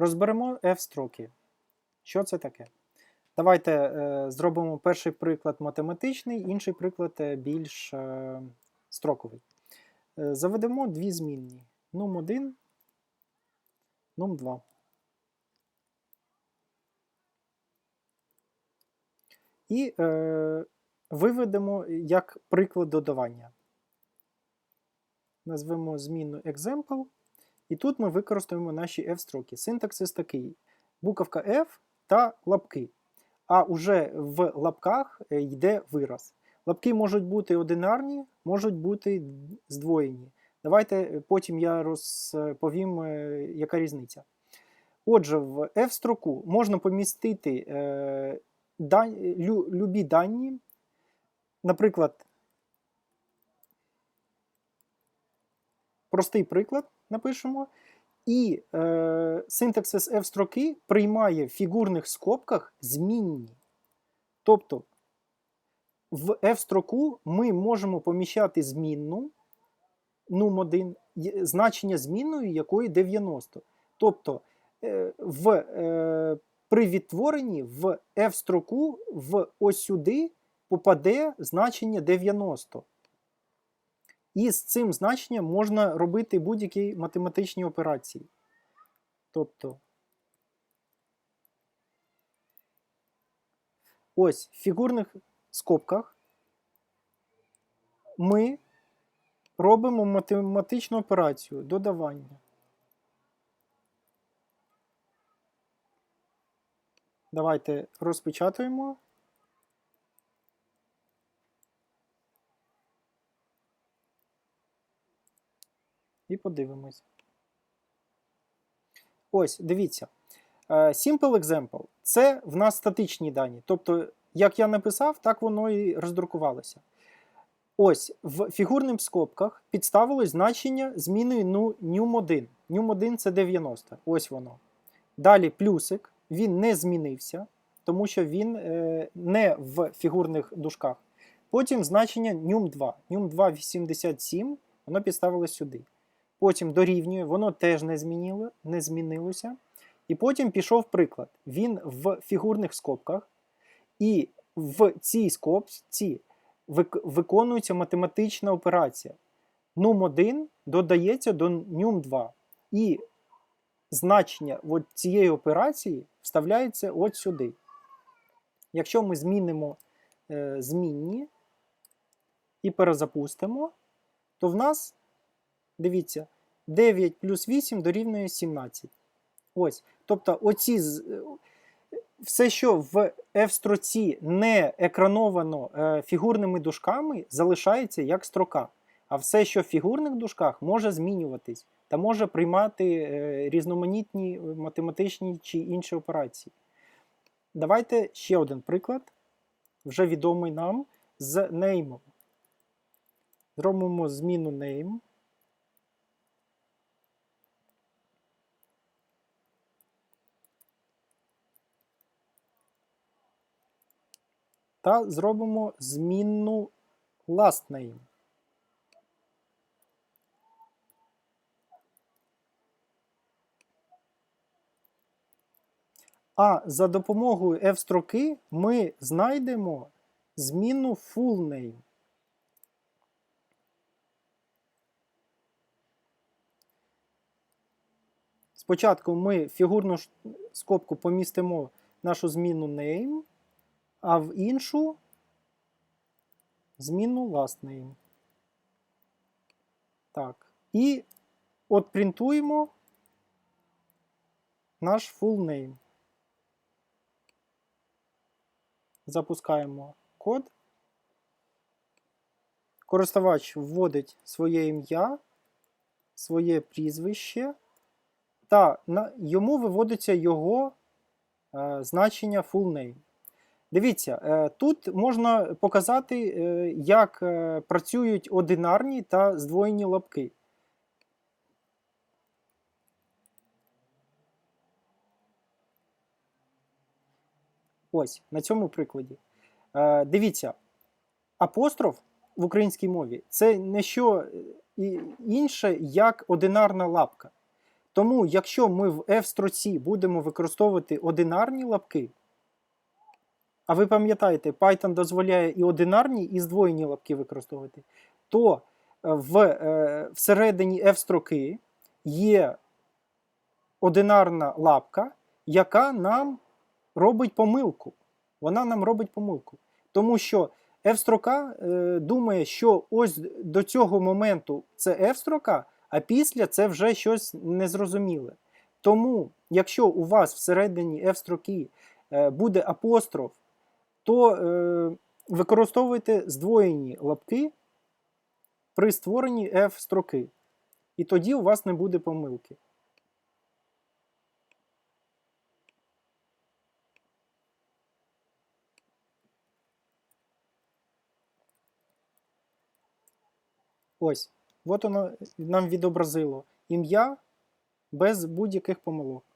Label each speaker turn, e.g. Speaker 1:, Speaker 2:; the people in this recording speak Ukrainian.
Speaker 1: Розберемо f-строки. Що це таке? Давайте е, зробимо перший приклад математичний, інший приклад е, більш е, строковий. Е, заведемо дві змінні. Num1, Num2. І е, виведемо як приклад додавання. Назвемо змінну example. І тут ми використаємо наші f-строки. Синтаксис такий: буковка F та лапки. А уже в лапках е, йде вираз. Лапки можуть бути одинарні, можуть бути здвоєні. Давайте е, потім я розповім, е, яка різниця. Отже, в f-строку можна помістити е, лю, любі дані, наприклад, простий приклад напишемо. І е, синтаксис f-строки приймає в фігурних скобках змінні. Тобто в f-строку ми можемо поміщати змінну num1, значення змінної якої 90. Тобто е, в, е, при відтворенні в f-строку в ось сюди попаде значення 90. І з цим значенням можна робити будь-які математичні операції. Тобто, ось в фігурних скобках ми робимо математичну операцію додавання. Давайте розпечатаємо. І подивимось. Ось, дивіться. Е, Simple example це в нас статичні дані. Тобто, як я написав, так воно і роздрукувалося. Ось в фігурних скобках підставилось значення зміною ну, num1. Num1 це 90. Ось воно. Далі плюсик, він не змінився, тому що він е, не в фігурних дужках. Потім значення num2. num2 87, воно підставилось сюди потім дорівнює, воно теж не, змінило, не змінилося. І потім пішов приклад. Він в фігурних скобках, і в цій скобці виконується математична операція. Num1 додається до Num2. І значення от цієї операції вставляється от сюди. Якщо ми змінимо е, змінні і перезапустимо, то в нас Дивіться, 9 плюс 8 дорівнює 17. Ось. Тобто, оці, е, все, що в F-строці не екрановано е, фігурними дужками, залишається як строка. А все, що в фігурних дужках, може змінюватись та може приймати е, різноманітні е, математичні чи інші операції. Давайте ще один приклад, вже відомий нам, з name. Зробимо зміну name. Та зробимо змінну last name. А за допомогою f-строки ми знайдемо змінну full name. Спочатку ми фігурну скобку помістимо нашу змінну name, а в іншу змінну name. Так. І от принтуємо наш full name. Запускаємо код. Користувач вводить своє ім'я, своє прізвище, та йому виводиться його е, значення full name. Дивіться, е, тут можна показати, е, як е, працюють одинарні та здвоєні лапки. Ось, на цьому прикладі. Дивіться, апостроф в українській мові це не що інше, як одинарна лапка. Тому, якщо ми в F-строці будемо використовувати одинарні лапки, а ви пам'ятаєте, Python дозволяє і одинарні, і здвоєні лапки використовувати, то е, в, е, всередині F-строки є одинарна лапка, яка нам робить помилку. Вона нам робить помилку. Тому що F-строка е, думає, що ось до цього моменту це F-строка, а після це вже щось незрозуміле. Тому, якщо у вас всередині F-строки е, буде апостроф, то е, використовуйте здвоєні лапки при створенні F-строки. І тоді у вас не буде помилки. Ось, от воно нам відобразило ім'я без будь-яких помилок.